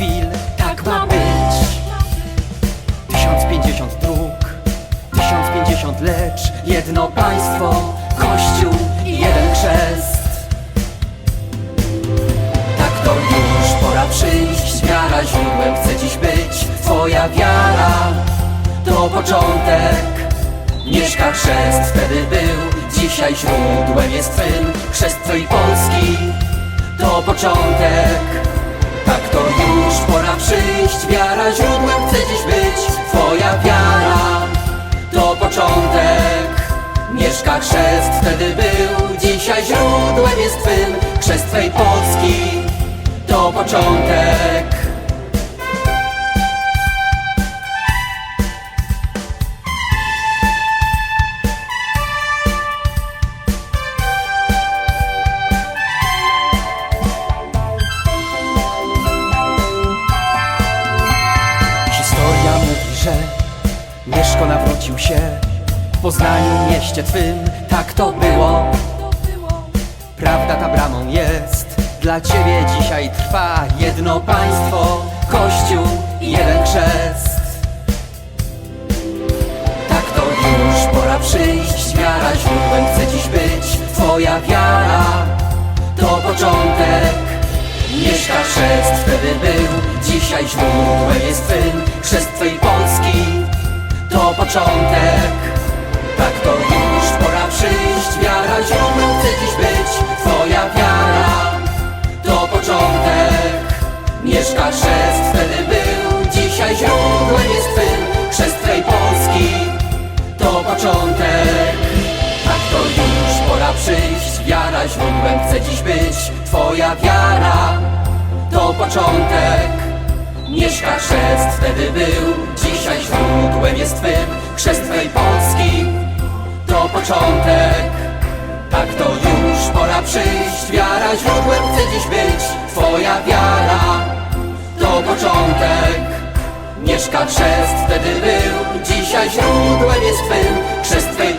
chwil Tak ma być. Tysiąc pięćdziesiąt dróg Tysiąc pięćdziesiąt lecz Jedno państwo Kościół i jeden chrzest. Tak to już pora przyjść Wiara źródłem chce dziś być. Twoja wiara to początek. Mieszka chrzest, wtedy był Dzisiaj źródłem jest twym. Chrzest twojej Polski To początek to już pora przyjść. Wiara źródłem chce dziś być Twoja wiara To początek. Mieszka chrzest, wtedy był Dzisiaj źródłem jest twym. Chrzest twej Polski To początek Mieszko nawrócił się. W Poznaniu mieście twym Tak to było. Prawda ta bramą jest. Dla ciebie dzisiaj trwa Jedno państwo Kościół i jeden chrzest. Tak to już pora przyjść. Wiara źródłem chce dziś być. Twoja wiara To początek. Mieszka chrzest wtedy był. Dzisiaj źródłem jest twym. Chrzest twej Polski początek. Tak to już pora przyjść Wiara źródłem chce dziś być Twoja wiara. To początek. Mieszka chrzest wtedy był Dzisiaj źródłem jest twym Chrzest twej Polski. To początek. Tak to już pora przyjść Wiara źródłem chce dziś być Twoja wiara. To początek. Mieszka chrzest wtedy przyjść. Wiara źródłem chce dziś być. Twoja wiara To początek. Mieszka chrzest wtedy był. Dzisiaj źródłem jest twym. Chrzest twej